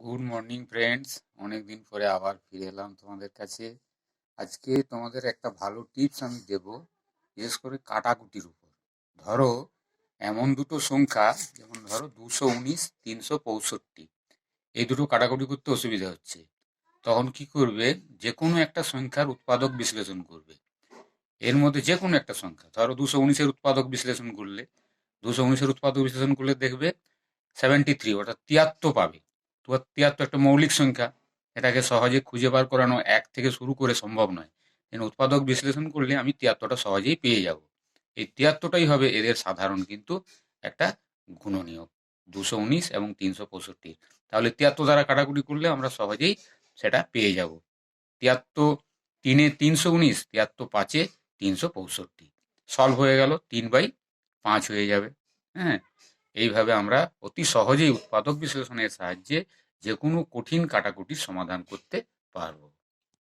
Good morning friends অনেকদিন পরে আবার ফিরে এলাম তোমাদের কাছে। আজকে তোমাদের একটা ভালো টিপস আমি দেব, বিশেষ করে কাটাকুটির উপর। ধরো, এমন দুটো সংখ্যা, যেমন ধরো দুশো উনিশ, তিনশো পঁয়ষট্টি। এই দুটো কাটাকুটি করতে অসুবিধা হচ্ছে। তখন কি করবে? যে কোনো একটা সংখ্যার উৎপাদক বিশ্লেষণ করবে। এর মধ্যে যে কোনো একটা সংখ্যা, ধরো দুশো উনিশের উৎপাদক বিশ্লেষণ করলে। দুশো উনিশের উৎপাদক বিশ্লেষণ করলে দেখবে সেভেন্টি থ্রি অর্থাৎ তিয়াত্তর পাবে। তিয়াত্তর একটা মৌলিক সংখ্যা এটাকে সহজে খুঁজে বার করানো এক থেকে শুরু করে সম্ভব নয়। উৎপাদক বিশ্লেষণ করলে আমি তিয়াত্তরটা সহজেই পেয়ে যাব। এই তিয়াত্তরটাই হবে এদের সাধারণ কিন্তু একটা গুণনীয়ক। দুশো উনিশ এবং তিনশো পঁয়ষট্টি। তাহলে তিয়াত্তর দ্বারা কাটাকুটি করলে আমরা সহজেই সেটা পেয়ে যাব। তিয়াত্তর তিনে তিনশো উনিশ, তিয়াত্তর পাঁচে তিনশো পঁয়ষট্টি। সলভ হয়ে গেল তিন বাই পাঁচ হয়ে যাবে। হ্যাঁ? এইভাবে আমরা অতি সহজেই উৎপাদক বিশ্লেষণের সাহায্যে যে কোনো কঠিন কাটাকুটির সমাধান করতে পারব।